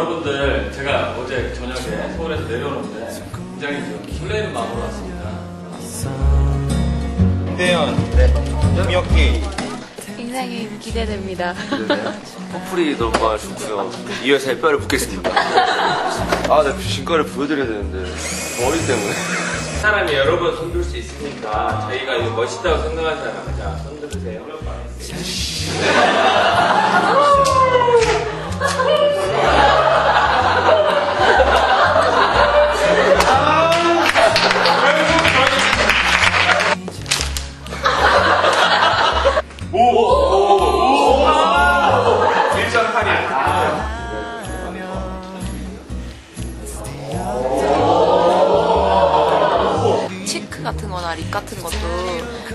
여러분들 제가 어제 저녁에 서울에서 내려오는데 굉장히 좀 설레는 마음으로 왔습니다. 태연, 김혁기, 굉장히 기대됩니다. 커플이 너무 좋고요. 이어서 뼈를 묻겠습니다. 아, 나 진가를 보여드려야 되는데 머리 때문에. 사람이 여러 번 손들 수 있으니까 저희가 이거 멋있다고 생각하지 않아요. 자, 손들으세요. 치크 같은 거나 립 같은 것도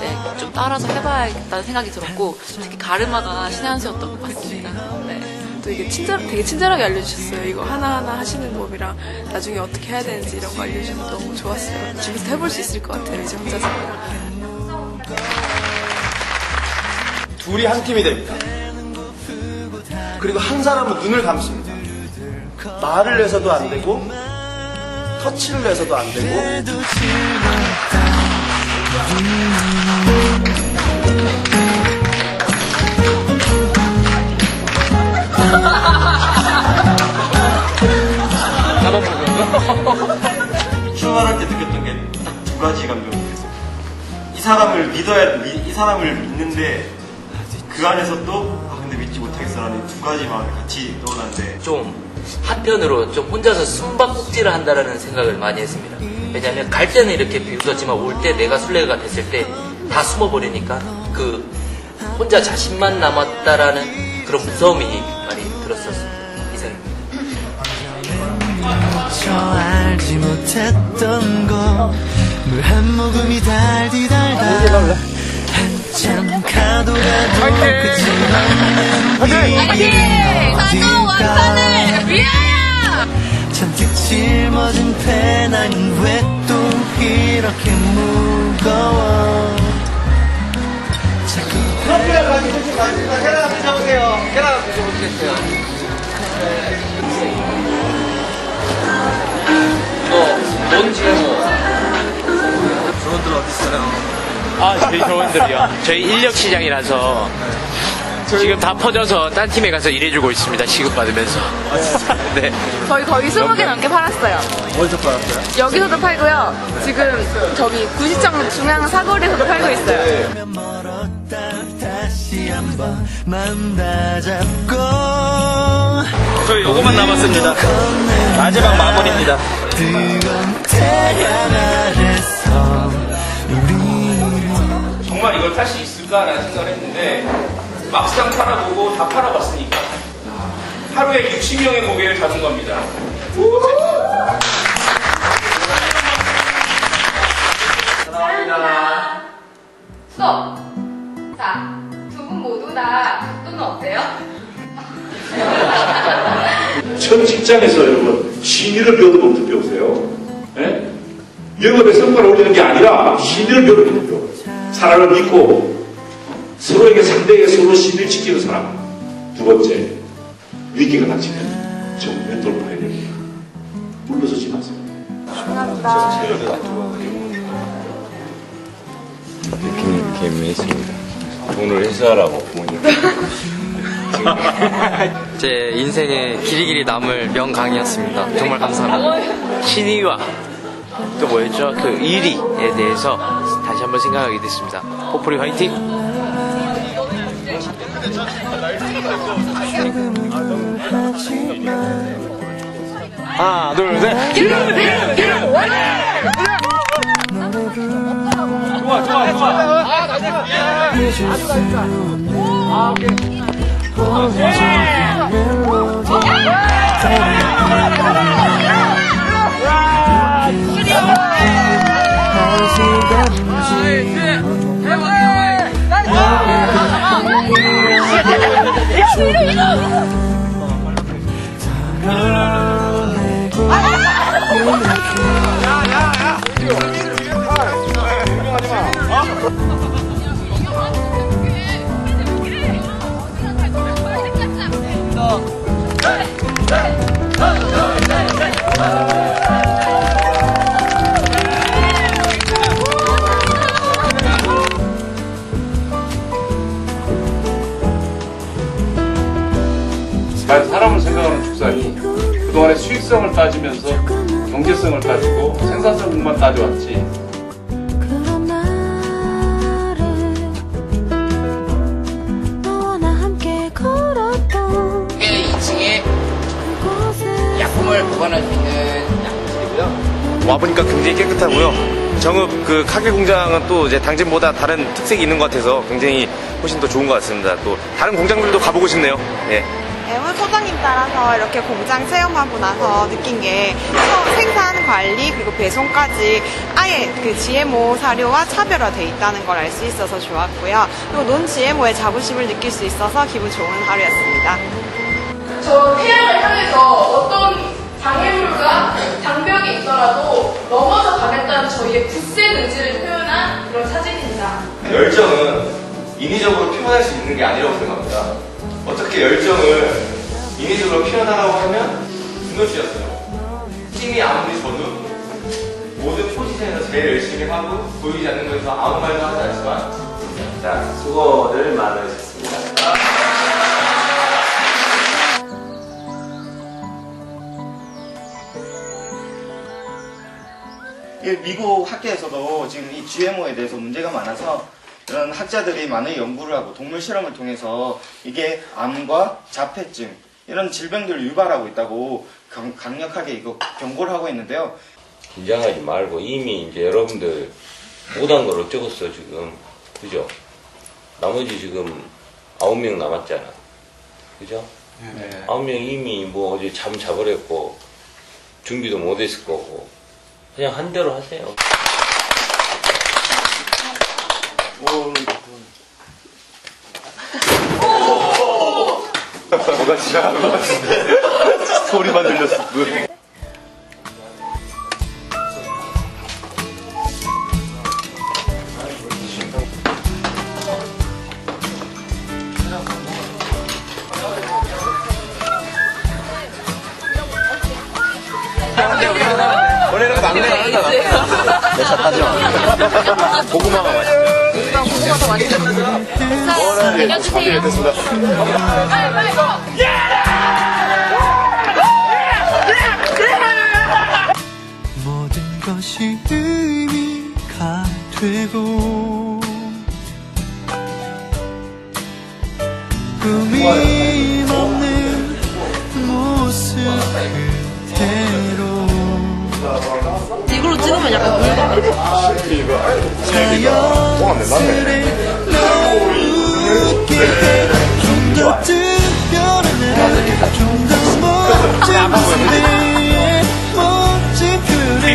네, 좀 따라서 해봐야겠다는 생각이 들었고 특히 가르마가 신한수였던 것 같습니다. 네. 또 이게 친절, 되게 친절하게 알려주셨어요. 이거 하나하나 하시는 법이랑 나중에 어떻게 해야 되는지 이런 거 알려주셔서 너무 좋았어요. 집에서 해볼 수 있을 것 같아요, 이제 혼자서. 둘이 한 팀이 됩니다. 그리고 한 사람은 눈을 감습니다. 말을 해서도 안 되고, 터치를 해서도 안 되고, 출발할 때 느꼈던 게 딱 두 가지 감정이 있었어요. 이 사람을 믿어야, 미- 이 사람을 믿는데 그 안에서 또, 믿지 못하겠어라는 두 가지 마음이 같이 떠오르는데 좀 한편으로 좀 혼자서 숨바꼭질을 한다라는 생각을 많이 했습니다. 왜냐하면 갈 때는 이렇게 비웃었지만 올 때 내가 술래가 됐을 때 다 숨어버리니까 그 혼자 자신만 남았다라는 그런 무서움이 많이 들었었습니다. 이상입니다. 가도 가도 잔뜩 짊어진 왜또 이렇게 무거워 자꾸 커피를 가지고 좀 가지고 계란 한번 잡으세요. 계란 한번 드셔보시겠어요? 뭔지 뭐. 저분들 어딨어요? 아, 저희 조원들이요. 저희 인력 시장이라서 지금 다 퍼져서 딴 팀에 가서 일해주고 있습니다. 시급 받으면서. 네. 저희 거의 20개 넘게 팔았어요. 어디서 팔았어요? 여기서도 팔고요. 지금 저기 구시청 중앙 사거리에서도 팔고 있어요. 멀었다 다시 한번 마음 다잡고 저희 요거만 남았습니다. 마지막 마무리입니다. 뜨거운 태양 아래서 우리 정말 이걸 탈 수 있을까라는 생각을 했는데 막상 팔아보고 다 팔아봤으니까 하루에 60명의 고객을 잡은 겁니다. 스톱! 자, 두 분 모두 다 각도는 어때요? 첫 직장에서 여러분 신의를 배우는 법부터 배우세요. 예? 영업에 성과를 올리는 게 아니라 신의를 배우는 배워요. 사람을 믿고 서로에게 상대에게 서로 신의를 지키는 사람. 두 번째, 위기가 닥치면 정면 돌파해야 됩니다. 물러서지 마세요. 느낌이 개미했습니다. 돈을 회수하라고 부모님. 제 인생의 길이 길이 남을 명강의였습니다. 정말 감사합니다. 신의와 또 뭐였죠? 그 의리에 대해서 다시 한번 생각하게 됐습니다. 포프리 화이팅! 하나, 둘, 셋! 기름, 기름, 기름! 좋아, 좋아, 좋아! 아, 나이스! 아주 나이스! 아, 오케이. 아, 아, 셋, 셋, 셋, 셋, 셋. 생산성만 따져왔지 나 함께 걸었던 2층에 그곳에 약품을 보관할 수 있는 약품실이고요. 와보니까 굉장히 깨끗하고요. 정읍 그 카길 공장은 또 이제 당진보다 다른 특색이 있는 것 같아서 굉장히 훨씬 더 좋은 것 같습니다. 또 다른 공장들도 가보고 싶네요. 예. 애물 소장님 따라서 이렇게 공장 체험하고 나서 느낀 게 서- 생산 관리 그리고 배송까지 아예 그 GMO 사료와 차별화돼 있다는 걸 알 수 있어서 좋았고요. 그리고 논 GMO의 자부심을 느낄 수 있어서 기분 좋은 하루였습니다. 저 태양을 향해서 어떤 장애물과 장벽이 있더라도 넘어서 가겠다는 저희의 굳센 의지를 표현한 그런 사진입니다. 열정은 인위적으로 표현할 수 있는 게 아니라고 생각합니다. 어떻게 열정을 인위적으로 표현하라고 하면 준호 씨였어요. 팀이 아무리 져도 모든 포지션에서 제일 열심히 하고 보이지 않는 곳에서 아무 말도 하지 않지만 자, 수고들 많으셨습니다. 이 미국 학계에서도 지금 이 GMO에 대해서 문제가 많아서 이런 학자들이 많은 연구를 하고 동물 실험을 통해서 이게 암과 자폐증 이런 질병들을 유발하고 있다고 강, 강력하게 이거 경고를 하고 있는데요. 긴장하지 말고 이미 이제 여러분들 못한 걸 어쩌겠어 지금 그죠? 나머지 지금 아홉 명 남았잖아 그죠? 아홉 명 이미 뭐 어제 잠 자버렸고 준비도 못했을 거고 그냥 한 대로 하세요 뭐가 지나간 것 같은데 소리만 들렸어. 맛있어. 자, 알려주세요. 됐습니다. 모든 것이 의미가 되고 꾸밈 없는 모습 그대로 이걸로 찍으면 약간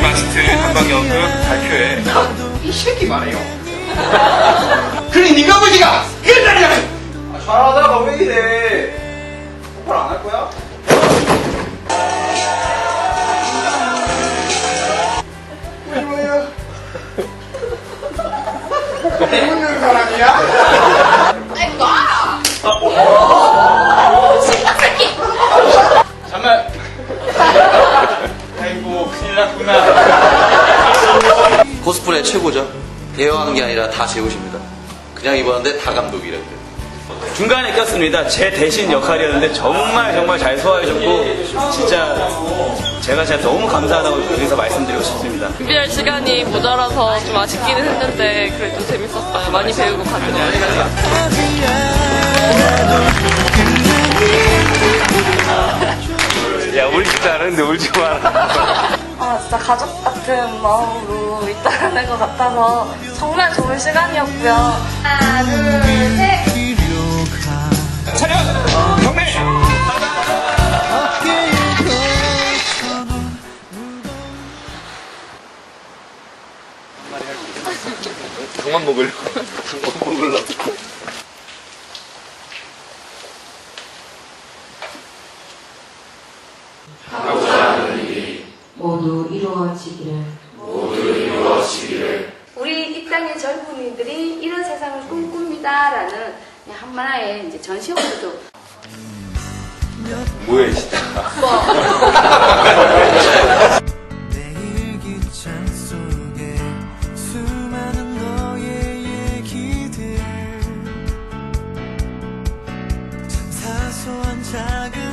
마스트 한방연극 발표회 이 새끼 말이에요. 그래 니가 뭐지가 일단이야. 잘하다가 왜 이래? 똑바로 안할 거야? 웃는 사람이야? 잠만 아이고 큰일 났구나 코스프레 최고죠. 대여하는 게 아니라 다제 옷입니다. 그냥 입었는데 다 감독이라고. 중간에 꼈습니다 제 대신 역할이었는데 정말 정말 잘 소화해줬고 진짜 제가 진짜 너무 감사하다고 여기서 말씀드리고 싶습니다 준비할 시간이 모자라서 좀 아쉽기는 했는데 그래도 재밌었어요. 많이 배우고 가는 것 같아요. 야, 울지 않았는데 울지 마라. 아 진짜 가족 같은 마음으로 있다는 것 같아서 정말 좋은 시간이었고요. 하나 둘셋 필요가 차렷! 경례! 그만 먹으려고. 그만 먹으려고. 모두 이루어지기를. 우리 이 땅의 젊은이들이 이런 세상을 꿈꿉니다라는 한만화의 이제 전시회도 뭐야, 진짜. 사소한 작은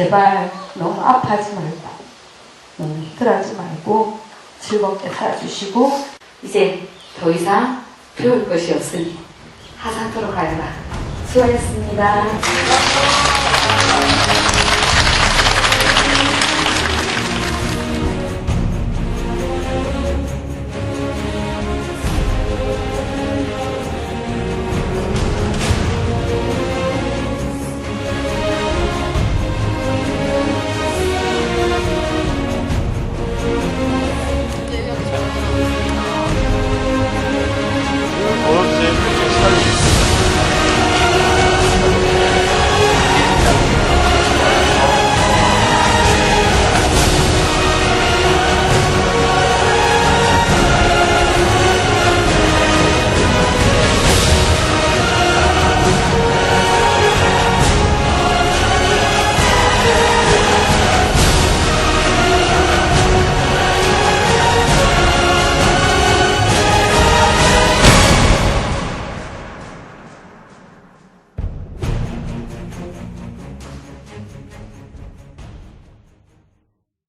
제발 너무 아파하지 말고 너무 힘들어하지 말고 즐겁게 살아주시고 이제 더 이상 배울 것이 없으니 하산토록 하여라 수고하셨습니다.